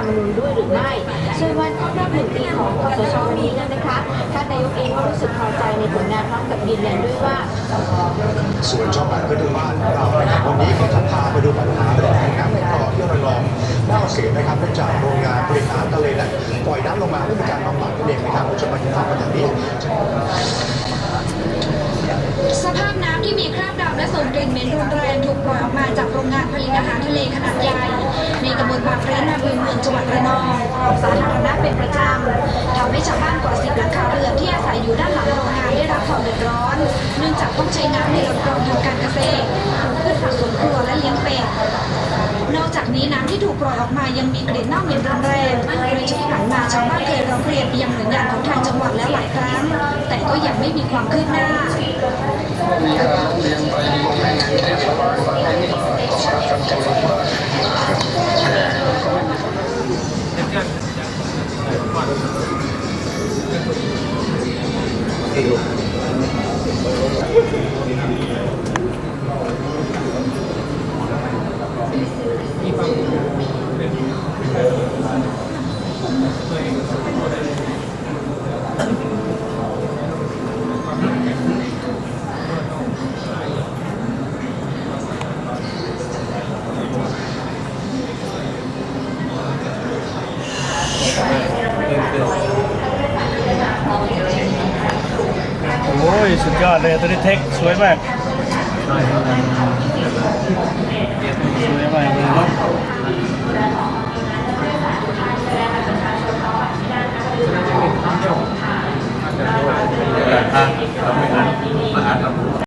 รมนูญด้วยหรือไม่ส่วนวันครบรอบหนึ่งปีของคสชนี้นี่ยนะคะท่านนายกเองก็รู้สึกพอใจในผลงานพร้อมกับยืนยันด้วยว่าส่วนช่องแปดเพื่อนบ้านเรานะครับวันนี้ก็จะพาไปดูปัญหาเรื่องของน้ำในคลองที่ระนองน่าเสียนะครับเนื่องจากโรงงานผลิตอาหารทะเลนั้นปล่อยน้ำลงมาไม่มีการบำบัดนั่นเองนะครับเราจะมาฟังกันอย่างนี้สภาพน้ำที่มีคราบดำและส่งกลิ่นเหม็นรุนแรงถูกปล่อยออกมาจากโรงงานผลิตอาหารทะเลขนาดใหญ่ำบลบางพระนาเมืองเมืองจังหวัดระนองคลองสาธารณะเป็นประจำทำให้ชาวบ้านกว่าสิบหลังคาเรือนที่อาศัยอยู่ด้านหลังโรงงานได้รับความเดือดร้อน เนื่องจากต้องใช้น้ำในลำคลองทำการเกษตรปลูกพืชผักสวนครัวและเลี้ยงเป็ดนอกจากนี้น้ำที่ถูกปล่อยออกมายังมีกลิ่นเน่าเหม็นรุนแรงโดยที่ผ่านมาชาวบ้านเคยร้องเรียนไปยังหน่วยงานของทางจังหวัดแล้วหลายครั้ง แต่ก็ยังไม่มีความคืบหน้าโอ้ย って。いいパン สุดยอดเลยตัวนี้เทคสวยมากสวยมากเลยเนาะรับ